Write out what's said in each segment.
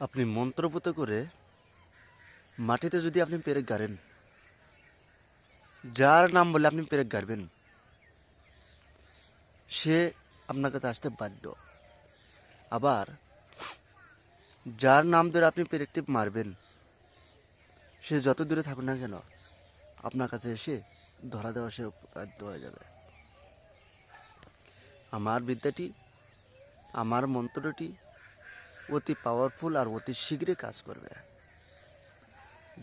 আপনি মন্ত্রপুত করে মাটিতে যদি আপনি পেরেক গাড়েন, যার নাম বলে আপনি পেরেক গাড়বেন, সে আপনার কাছে আসতে বাধ্য। আবার, যার নাম ধরে আপনি পেরেকটি মারবেন, সে যত দূরে থাকুন না কেন, আপনার কাছে এসে ধরা দেওয়া সে বাধ্য হয়ে যাবে। আমার বিদ্যাটি, আমার মন্ত্রটি অতি পাওয়ারফুল আর অতি শীঘ্রই কাজ করবে।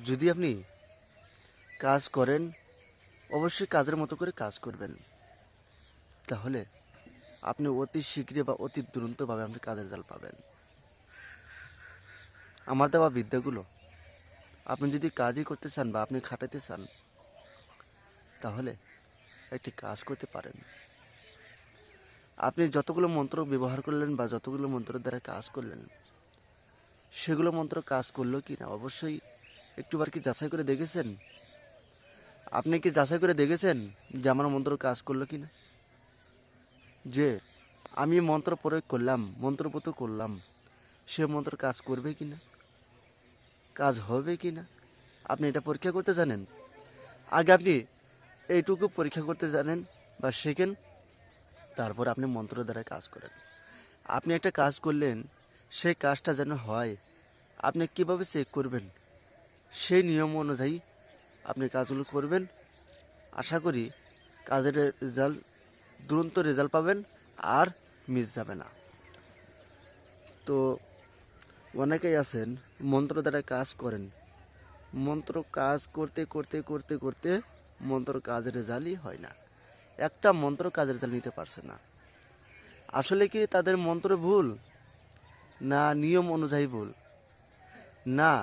যদি আপনি কাজ করেন, অবশ্যই কাজের মতো করে কাজ করবেন। তাহলে আপনি অতি শীঘ্রই বা অতি দ্রুতভাবে আপনি কাজের জাল পাবেন। আমার দেওয়া বিদ্যাগুলো আপনি যদি কাজই করতে চান বা আপনি খাটাতে চান, তাহলে একটি কাজ করতে পারেন। আপনি যতগুলো মন্ত্র ব্যবহার করলেন বা যতগুলো মন্ত্রের দ্বারা কাজ করলেন, সেগুলো মন্ত্র কাজ করল কি না অবশ্যই একটুবার কি যাচাই করে দেখেছেন? আপনি কি যাচাই করে দেখেছেন যে আমার মন্ত্র কাজ করল কি না যে আমি মন্ত্র প্রয়োগ করলাম মন্ত্রপুত করলাম, সে মন্ত্র কাজ করবে কি না কাজ হবে কি না আপনি এটা পরীক্ষা করতে জানেন? আগে আপনি এইটুকু পরীক্ষা করতে জানেন বা শেখেন তারপর আপনি মন্ত্র দ্বারা কাজ করেন। আপনি একটা কাজ করলেন, সেই কাজটা যেন হয়, আপনি কীভাবে চেক করবেন? সেই নিয়ম অনুযায়ী আপনি কাজগুলো করবেন। আশা করি কাজের রেজাল্ট দুরন্ত রেজাল্ট পাবেন আর মিস যাবে না। তো অনেকেই আছেন, মন্ত্র দ্বারা কাজ করেন। মন্ত্র কাজ করতে করতে করতে করতে মন্ত্র কাজের রেজাল্টই হয় না। একটা মন্ত্র কাজের রেজাল্ট নিতে পারছে না। আসলে কি তাদের মন্ত্র ভুল? না, নিয়ম অনুযায়ী ভুল। না,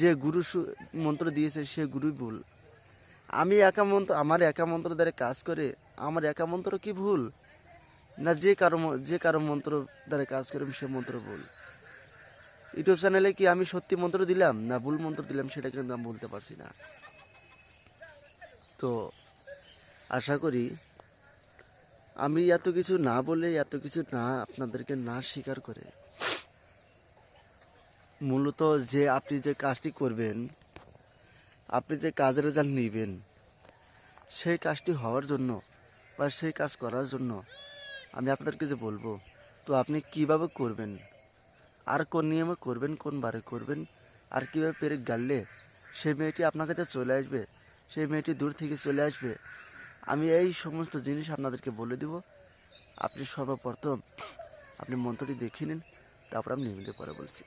যে গুরু মন্ত্র দিয়েছে সে গুরুই ভুল। আমি একা মন্ত্র, আমার একা মন্ত্র দ্বারা কাজ করে, আমার একা মন্ত্র কি ভুল? না, যে কারও যে কারও মন্ত্র দ্বারা কাজ করে, সে মন্ত্র ভুল। ইউটিউব চ্যানেলে কি আমি সত্যি মন্ত্র দিলাম? না, ভুল মন্ত্র দিলাম, সেটা কিন্তু আমি বলতে পারছি না। তো আশা করি আমি এত কিছু না বলে, এত কিছু না আপনাদেরকে না স্বীকার করে, মূলত যে আপনি যে কাজটি করবেন, আপনি যে কাজের রেজাল্ট নিবেন, সেই কাজটি হওয়ার জন্য বা সেই কাজ করার জন্য আমি আপনাদেরকে যে বলব, তো আপনি কীভাবে করবেন, আর কোন নিয়মে করবেন, কোন বারে করবেন, আর কীভাবে পেরে গাড়লে সেই মেয়েটি আপনার কাছে চলে আসবে, সেই মেয়েটি দূর থেকে চলে আসবে আমি এই সমস্ত জিনিস আপনাদেরকে বলে দিব। আপনি সর্বপ্রথম আপনি মন্ত্রটি দেখে নিন, তারপর আমি নিয়মিত পরে বলছি।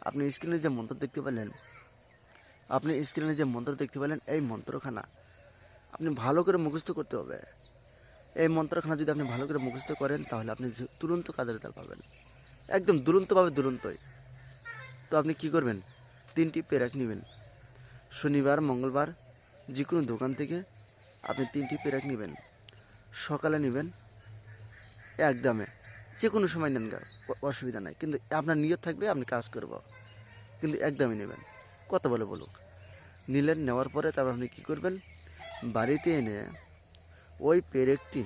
আপনি স্ক্রিনে যে মন্ত্র দেখতে পেলেন, আপনি স্ক্রিনে যে মন্ত্র দেখতে পেলেন, এই মন্ত্রখানা আপনি ভালো করে মুখস্থ করতে হবে। এই মন্ত্রখানা যদি আপনি ভালো করে মুখস্থ করেন, তাহলে আপনি তুরন্ত কাজের রেজাল্ট পাবেন। একদম দুরন্তভাবে দুরন্তই। তো আপনি কি করবেন? তিনটি পেরাক নেবেন। শনিবার, মঙ্গলবার যে কোনো দোকান থেকে আপনি তিনটি পেরেক নেবেন। সকালে নেবেন এক দামে যে কোনো সময় নেন গা অসুবিধা নাই। কিন্তু আপনার নিয়ত থাকবে, আপনি কাজ করব। কিন্তু একদমই নেবেন। কত বলে বলুক। নিলেন, নেওয়ার পরে তারপর আপনি কী করবেন? বাড়িতে এনে ওই পেরেকটি,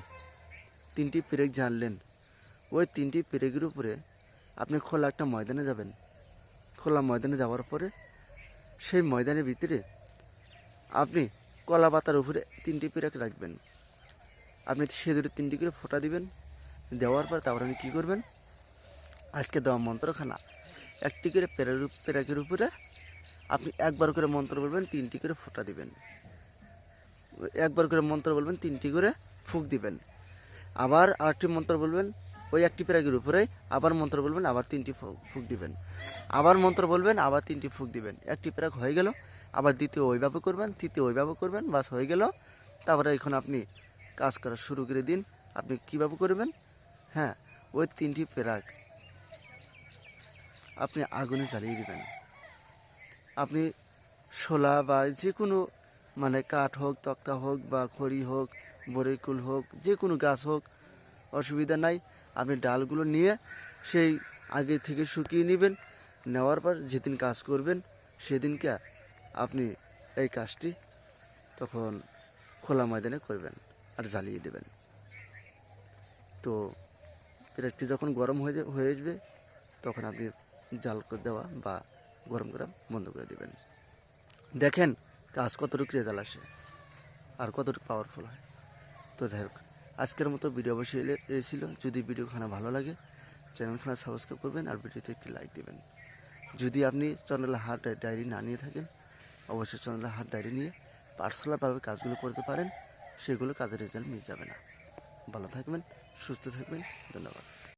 তিনটি পেরেক জানলেন ওই তিনটি পেরেকের উপরে আপনি খোলা একটা ময়দানে যাবেন। খোলা ময়দানে যাওয়ার পরে সেই ময়দানের ভিতরে আপনি কলা পাতার উপরে তিনটি পেরেক রাখবেন। আপনি সেদুরে তিনটি করে ফোঁটা দিবেন। দেওয়ার পর তারপর আপনি কী করবেন? আজকে দেওয়া মন্ত্রখানা। একটি করে পেরের পেরেকের উপরে আপনি একবার করে মন্ত্র বলবেন, তিনটি করে ফোঁটা দিবেন। একবার করে মন্ত্র বলবেন, তিনটি করে ফুক দিবেন। আবার আরেকটি মন্ত্র বলবেন ওই একটি প্যারাগের উপরে আবার মন্ত্র বলবেন, আবার তিনটি ফুক দিবেন। আবার মন্ত্র বলবেন, আবার তিনটি ফুক দিবেন। একটি প্যারাগ হয়ে গেল, আবার দ্বিতীয় ওইভাবে করবেন, তৃতীয় ওইভাবে করবেন, বাস হয়ে গেল। তারপরে এখন আপনি কাজ করা শুরু করে দিন। আপনি কীভাবে করবেন? হ্যাঁ ওই তিনটি প্যারাগ আপনি আগুনে জ্বালিয়ে দেবেন। আপনি শোলা বা যে কোনো মানে কাঠ হোক, তক্তা হোক বা খড়ি হোক, বরেকুল হোক যে কোনো গাছ হোক অসুবিধা নাই। আপনি ডালগুলো নিয়ে সেই আগে থেকে শুকিয়ে নেবেন। নেওয়ার পর যেদিন কাজ করবেন, সেদিনকে আপনি এই কাজটি তখন খোলা ময়দানে করবেন আর জ্বালিয়ে দেবেন। তো প্লেটটি যখন গরম হয়ে হয়ে আসবে, তখন আপনি জাল করে দেওয়া বা গরম করা বন্ধ করে দেবেন। দেখেন কাজ কতটুকু রেজাল্ট আসে আর কতটুকু পাওয়ারফুল হয়। তো যাই হোক আজকের মতো ভিডিও অবশ্যই এসেছিল যদি ভিডিওখানা ভালো লাগে চ্যানেলখানা সাবস্ক্রাইব করবেন আর ভিডিওতে একটি লাইক দেবেন। যদি আপনি চন্দ্রলা হাট ডায়েরি না নিয়ে থাকেন, অবশ্যই চন্দ্রলা হাট ডায়েরি নিয়ে পার্সোনালভাবে কাজগুলো করতে পারেন, সেগুলো কাজের রেজাল্ট মিস যাবে না। ভালো থাকবেন, সুস্থ থাকবেন, ধন্যবাদ।